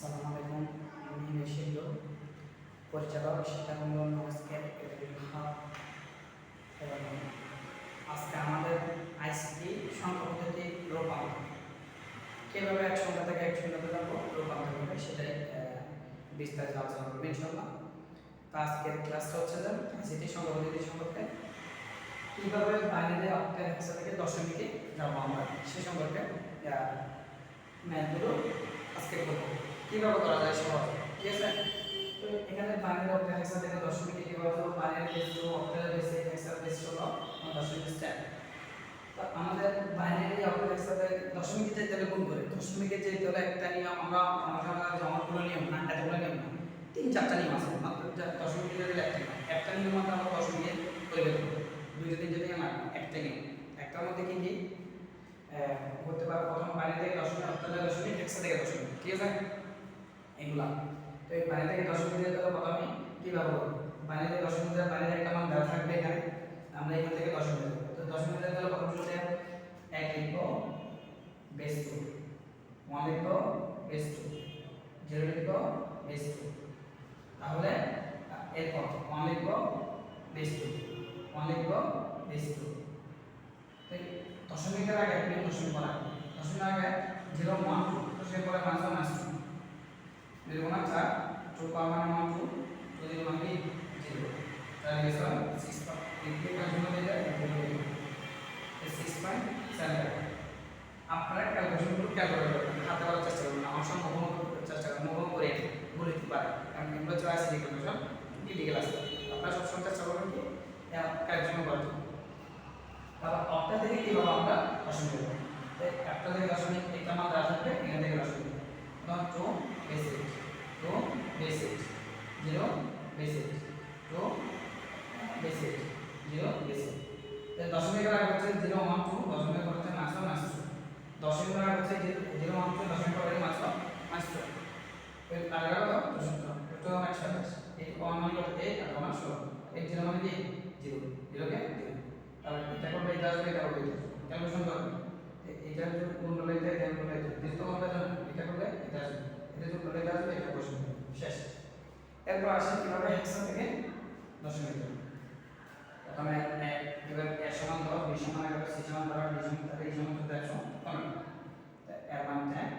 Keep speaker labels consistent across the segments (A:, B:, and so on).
A: আসসালামু আলাইকুম। আমি নিশিন্দ পরিচালক শিক্ষামূলক নমস্কার আজকে আমাদের আইসিটি সংখ্যা পদ্ধতি রূপান্তর। কীভাবে এক সংখ্যা থেকে এক শূন্যতে যাব রূপান্তর হবে সেটাই বিস্তারিত আলোচনা করব ইনশাল্লাহ তো আজকের ক্লাসটা হচ্ছে যে আইসিটি সংখ্যা পদ্ধতি সম্পর্কে। কীভাবে বাইরে অক্টের হেক্সা থেকে দশমিকে যাব আমরা সে সম্পর্কে ম্যাথগুলো আজকে করব কীভাবে করা যায় সহজ ঠিক আছে? তো এখানে বাইনারি অক্টাল হেক্সা থেকে দশমিকে কীভাবে করব binary base two octal base hexa base হলো দশমিক স্ট্যাক তো আমাদের বাইনারি অক্টাল হেক্সা থেকে দশমিকে যেতে হলে কোন করে। দশমিকে যেতে হলে একটা নিয়ম আমরা আমাদের জমাগুলো নিয়ম না এতগুলো নিয়ম না। তিন, চারটা নিয়ম আছে, মাত্র যা- দশমিকে যেতে হলে একটা একটা নিয়ম মাত্র আমরা দশমিকে করে বের করব। দুইটা, তিনটে নিয়ম একটা নিয়ম। একটার মধ্যে কি কি? করতে পারো প্রথম বাইরে থেকে দশমিক অক্টালে দশমিক হেক্সা থেকে দশমিক ঠিক আছে? এগুলা তো এই বাইরে থেকে দশমিক দিয়ে তাহলে প্রথমে কীভাবে করব? বাইরে থেকে দশমিক দিয়ে বাইরে একটা মান দেওয়া থাকবে এখানে। আমরা এখান থেকে দশমিক দেবো। তো দশমিক দিয়ে তাহলে প্রথম শুরুতে এক লিখব বেস টু ওয়ান লিখব বেস টু জিরো লিখব বেস টু তাহলে, এরপর ওয়ান লিখব বেস টু ওয়ান লিখব বেস টু দশমিকের আগে দশমিক করা দশমিক আগে জিরো, ওয়ান দশমিক পরে মাইনাস ওয়ান ওয়ান চার টু পাওয়ার মানে ওয়ান টু টু জিরো মানে জিরো তার গেছে সিক্স পয়েন্ট জিরো দিয়ে যায়। সিক্স পয়েন্ট সেভেন আপনারা ক্যালকুলেশন করে ক্যালকুলেট করবেন হাতে করার চেষ্টা করবেন আমার সঙ্গে করতে চেষ্টা করবেন মোহন করে বলে দিতে পারে কারণ এগুলো চলে আসে ক্যালকুলেশন ক্রিটিক্যাল আছে। আপনারা সবসময় চেষ্টা করবেন কি? ক্যালকুলেশন করার জন্য। তারপর অক্টা থেকে কীভাবে আমরা দশমিক দেবো একটা থেকে দশমিক, একটা দেওয়া থাকবে, এখান থেকে দশমিক। ধরুন two basic zero basic two basic zero basic দশমিকের আগে হচ্ছে জিরো ওয়ান টু দশমিকের পর হচ্ছে ওয়ান মাইনাস টু আগে হচ্ছে পরে মাইনাস ওয়ান মাইনাস টু এর আগে দশমিক টু আমার আঠাশ এই ওয়ান মানে কত? এই আর ওয়ান জিরো মানে কি? জিরো তাহলে এটা করবে, এটা এটা করবে ক্যালকুলেশন করবে এটা যদি কোন হলে এটা করলে এটা? যেহেতু আমরা জানি এটা করলে এটা আসবে। এটা যদি এটা আসবে? এটা বসবে শেষ। এরপর আসি কীভাবে হেক্সা থেকে? দশমিক প্রথমে এবার এর সমান ধরো বি সমান এগারো সি সমান ধরো, ডি সমান তাহলে এই সমান তো একশো কমে এর মান টেন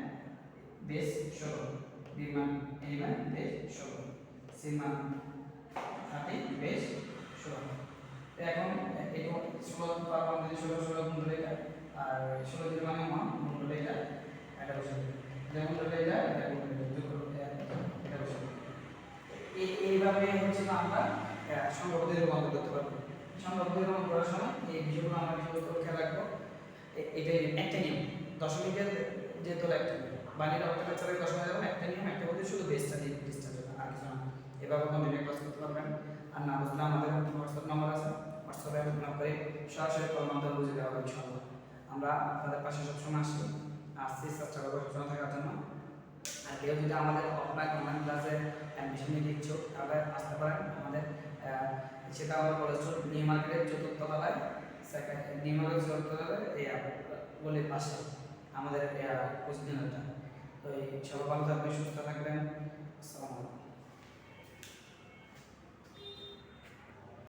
A: বেস ষোলো বি মান এই মান বেস ষোলো সি মান থার্টি বেস ষোলো এখন এই ষোলো পার মান যদি ষোলো ষোলো গুণ ধরে আর ষোলো যদি মানে মান গুণ ধরে যায়। এটা বসে যেমন ধরে যায় এটা গুণ ধরে যোগ করবে এটা বসে দেবে এই এইভাবে হচ্ছে না আমরা সংখ্যাপতি রূপান্তর করতে পারব। সংখ্যাপতি রূপান্তর করার সময় এই বিষয়গুলো আমরা বিষয়গুলো খেয়াল রাখব। এ- এটাই একটা নিয়ম। দশমিকের যে তোলা একটা নিয়ম। বাণীর অর্থটা ছাড়া দশমিক যাবেন একটা নিয়ম, একটা বলতে শুধু বেসটা বেসটা যাবে আর কিছু না। এভাবে কন্টিনিউ ক্লাস করতে পারবেন আর না বুঝলে আমাদের হোয়াটসঅ্যাপ নাম্বার আছে। হোয়াটসঅ্যাপে আপনার করে সরাসরি কল মাধ্যমে বুঝে দেওয়া হবে, ইনশাআল্লাহ। আমরা আপনাদের পাশে সবসময় আসি। আসছি, চেষ্টা করব সবসময় থাকার জন্য। আর কেউ যদি আমাদের অফলাইন অনলাইন ক্লাসে অ্যাডমিশন নিতে ইচ্ছুক, তাহলে আসতে পারেন আমাদের সেটা আমার কলেজ নিউ মার্কেটের চতুর্থ তলায় সেকেন্ড নিউ মার্কেট চতুর্থ তলায় এই গলির পাশে, আমাদের কোচিং সেন্টারটা তো এই সবাই ভালো থাকবেন, সুস্থ থাকবেন, আসসালামু আলাইকুম।